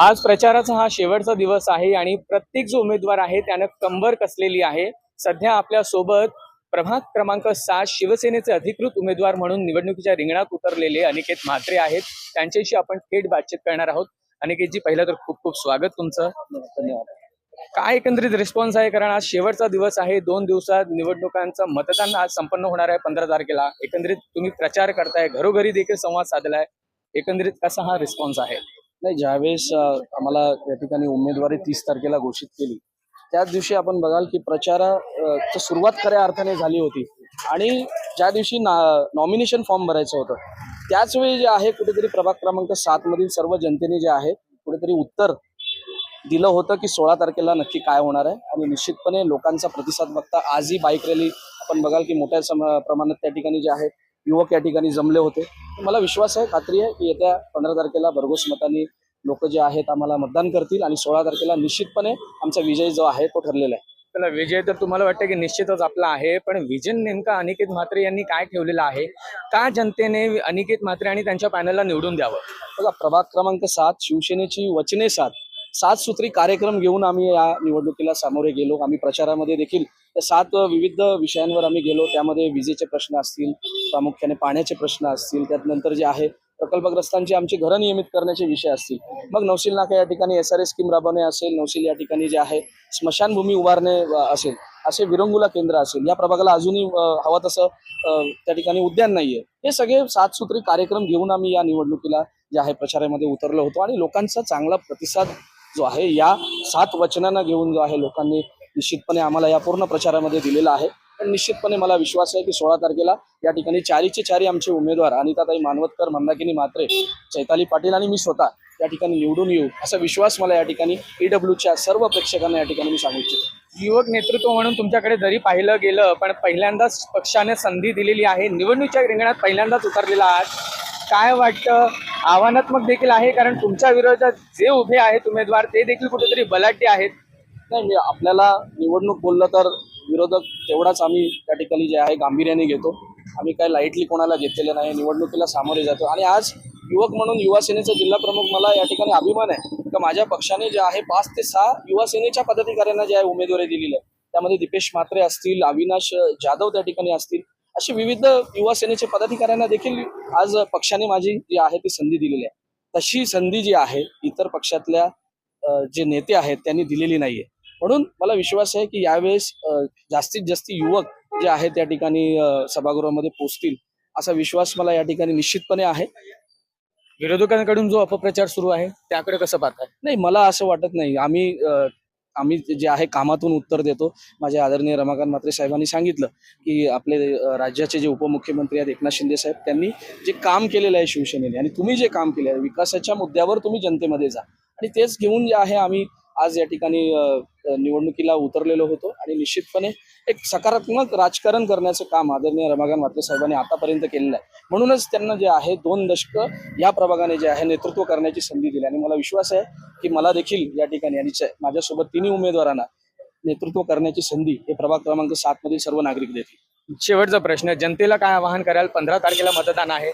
आज प्रचाराचा हा शेवटचा दिवस आहे आणि प्रत्येक जो उमेदवार आहे त्यानं कंबर कसलेली आहे. सध्या आपल्यासोबत प्रभाग क्रमांक सात शिवसेनेचे अधिकृत उमेदवार म्हणून निवडणुकीच्या रिंगणात उतरलेले अनिकेत म्हात्रे आहेत. त्यांच्याशी आपण थेट बातचीत करणार आहोत. अनिकेतजी पहिलं तर खूप खूप स्वागत तुमचं. धन्यवाद काय एकंदरीत रिस्पॉन्स आहे? कारण आज शेवटचा दिवस आहे. दोन दिवसात निवडणुकांचं मतदान आज संपन्न होणार आहे पंधरा तारखेला. एकंदरीत तुम्ही प्रचार करताय. घरोघरी देखील संवाद साधलाय. एकंदरीत कसा हा रिस्पॉन्स आहे? नाही ज्यावेळेस आम्हाला या ठिकाणी उमेदवारी तीस तारखेला घोषित केली त्याच दिवशी आपण बघाल की प्रचारा सुरुवात खऱ्या अर्थाने झाली होती. आणि ज्या दिवशी नॉमिनेशन फॉर्म भरायचं होतं त्याच वेळी जे आहे कुठेतरी प्रभाग क्रमांक सात मधील सर्व जनतेने जे आहे कुठेतरी उत्तर दिलं होतं की सोळा तारखेला नक्की काय होणार आहे. आणि निश्चितपणे लोकांचा प्रतिसाद बघता आजही बाईक रॅली आपण बघाल की मोठ्या सम प्रमाणात त्या ठिकाणी जे आहे युवक या ठिकाणी जमले होते. मला विश्वास आहे खात्री आहे की येत्या पंधरा तारखेला भरघोस मतांनी लोक जे आहेत आम्हाला मतदान करतील आणि सोळा तारखेला निश्चितपणे आमचा विजय जो आहे तो ठरलेला आहे. चला विजय तर तुम्हाला वाटतं की निश्चितच आपला आहे पण विजन नेमका अनिकेत म्हात्रे यांनी काय ठेवलेलं आहे? का जनतेने अनिकेत म्हात्रे आणि त्यांच्या पॅनलला निवडून द्यावं? बघा प्रभाग क्रमांक सात शिवसेनेची वचने सात. सात सूत्री कार्यक्रम घेऊन आम्ही या निवडणुकीला सामोरे गेलो. आम्ही प्रचारामध्ये देखील सात विविध विषयांवर आम्ही गेलो. त्यामध्ये विजेचे प्रश्न असतील प्रामुख्याने पाण्याचे प्रश्न असतील त्यात नंतर जे आहे प्रकल्पग्रस्तांची आमची घरं नियमित करण्याचे विषय असतील. मग नौशील नाका या ठिकाणी एस आर एस स्कीम राबवणे असेल नौशील या ठिकाणी जे आहे स्मशानभूमी उभारणे असेल असे विरंगुला केंद्र असेल या प्रभागाला अजूनही हवं तसं त्या ठिकाणी उद्यान नाहीये. हे सगळे सात सूत्री कार्यक्रम घेऊन आम्ही या निवडणुकीला जे आहे प्रचारामध्ये उतरलो होतो आणि लोकांचा चांगला प्रतिसाद जो आहे या सात वचनांना घेऊन जो आहे लोकांनी निश्चितपणे आम्हाला या पूर्ण प्रचारामध्ये दिलेला आहे. पण निश्चितपणे मला विश्वास आहे की सोळा तारखेला या ठिकाणी चारीचे चारी आमचे उमेदवार अनिताताई मानवतकर मंदाकिनी मात्रे चैताली पाटील आणि मी स्वतः या ठिकाणी निवडून येऊ असा विश्वास मला या ठिकाणी ईडब्ल्यूच्या सर्व प्रेक्षकांना या ठिकाणी मी सांगू इच्छितो. युवक नेतृत्व म्हणून तुमच्याकडे जरी पाहिलं गेलं पण पहिल्यांदाच पक्षाने संधी दिलेली आहे. निवडणुकीच्या रिंगणात पहिल्यांदाच उतरलेला आहात. काय वाटतं? आव्हानात्मक देखील आहे कारण तुमच्या विरोधात जे उभे आहेत उमेदवार ते देखील कुठेतरी बलाढ्य आहेत. नाही आपल्याला निवडणूक बोललं तर विरोधक तेवढाच आम्ही त्या ठिकाणी जे आहे गांभीर्याने घेतो. आम्ही काय लाईटली कोणाला घेतलेलं नाही निवडणुकीला सामोरे जातो. आणि आज युवक म्हणून युवासेनेचा जिल्हा प्रमुख मला या ठिकाणी अभिमान आहे. का माझ्या पक्षाने जे आहे पाच ते सहा युवासेनेच्या पदाधिकाऱ्यांना जे आहे उमेदवारी दिलेली आहे. त्यामध्ये दिपेश म्हात्रे असतील अविनाश जाधव त्या ठिकाणी असतील. अशी विविध युवा सेनेचे पदाधिकाऱ्यांना देखील आज पक्षाने माझी जी आहे ती संधी दिलेली आहे. तशी संधी जी आहे इतर पक्षातल्या जे नेते आहेत त्यांनी दिलेली नाहीये. म्हणून मला विश्वास आहे की यावेळेस जास्तीत जास्त युवक जे आहेत त्या ठिकाणी सभागृहामध्ये पोहोचतील असा विश्वास मला या ठिकाणी निश्चितपणे आहे. विरोधकांकडून जो अपप्रचार सुरू आहे त्याकडे कसं पाहताय? नाही मला असं वाटत नाही. आम्ही आम्ही जे आहे कामातून उत्तर देतो. माझ्या आदरणीय रमाकांत म्हात्रे साहेबांनी सांगितलं की आपले राज्याचे जे उपमुख्यमंत्री आहेत एकनाथ शिंदे साहेब त्यांनी जे काम केलेलं आहे शिवसेनेने आणि तुम्ही जे काम केले आहे विकासाच्या मुद्द्यावर तुम्ही जनतेमध्ये जा. आणि तेच घेऊन जे आहे आम्ही आज या ठिकाणी निवडणुकीला उतरलेलो होतो आणि निश्चितपणे एक सकारात्मक राजकारण करण्याचं काम आदरणीय रमाकांत म्हात्रे साहेबांनी आतापर्यंत केलेलं आहे. म्हणूनच त्यांना जे आहे दोन दशक या प्रभागाने जे आहे नेतृत्व करण्याची संधी दिली. आणि मला विश्वास आहे की मला देखील या ठिकाणी आणि माझ्यासोबत तिन्ही उमेदवारांना नेतृत्व करण्याची संधी हे प्रभाग क्रमांक सात मधील सर्व नागरिक देतील. शेवटचा प्रश्न जनतेला काय आवाहन कराल? पंधरा तारखेला मतदान आहे.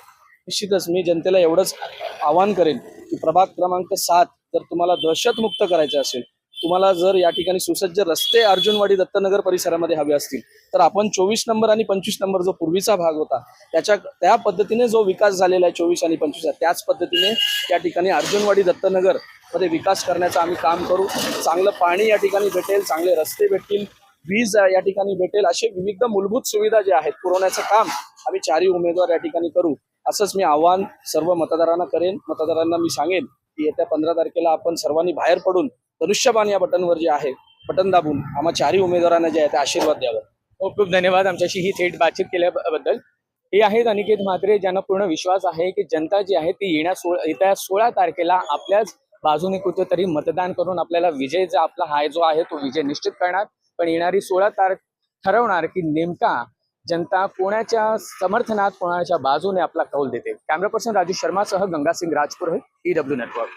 निश्चितच मी जनतेला एवढंच आवाहन करेन की प्रभाग क्रमांक सात जर तुम्हाला दहशतमुक्त करायचं असेल तुम्हाला जर या ठिकाणी सुसज्ज रस्ते अर्जुनवाडी दत्तनगर परिसरामध्ये हवे असतील तर आपण चोवीस नंबर आणि पंचवीस नंबर जो पूर्वीचा भाग होता त्याच्या त्या पद्धतीने जो विकास झालेला आहे चोवीस आणि पंचवीस त्याच पद्धतीने या ठिकाणी अर्जुनवाडी दत्तनगरमध्ये विकास करण्याचं आम्ही काम करू. चांगलं पाणी या ठिकाणी भेटेल चांगले रस्ते भेटतील वीज या ठिकाणी भेटेल असे विविध मूलभूत सुविधा ज्या आहेत पुरवण्याचं काम आम्ही चारही उमेदवार या ठिकाणी करू. असंच मी आव्हान सर्व मतदारांना करेन. मतदारांना मी सांगेन की येत्या पंधरा तारखेला आपण सर्वांनी बाहेर पडून धनुष्यबाण या बटनवर जे आहे बटन दाबून आम्हा चारही उमेदवारांना जे आहे ते आशीर्वाद द्यावा. खूप खूप धन्यवाद आमच्याशी ही थेट बातचीत केल्याबद्दल. हे आहेत अनिकेत म्हात्रे ज्यांना पूर्ण विश्वास आहे की जनता जी आहे ती येण्या सो येत्या सोळा तारखेला आपल्याच बाजूने कुठेतरी मतदान करून आपल्याला विजय जो आपला हा जो आहे तो विजय निश्चित करणार. पण येणारी सोळा तारख ठरवणार की नेमका जनता कोणाच्या समर्थनात कोणाच्या बाजूने आपला कौल देते. कॅमेरा पर्सन राजू शर्मासह गंगासिंग राजपुरोहित ईडब्ल्यू नेटवर्क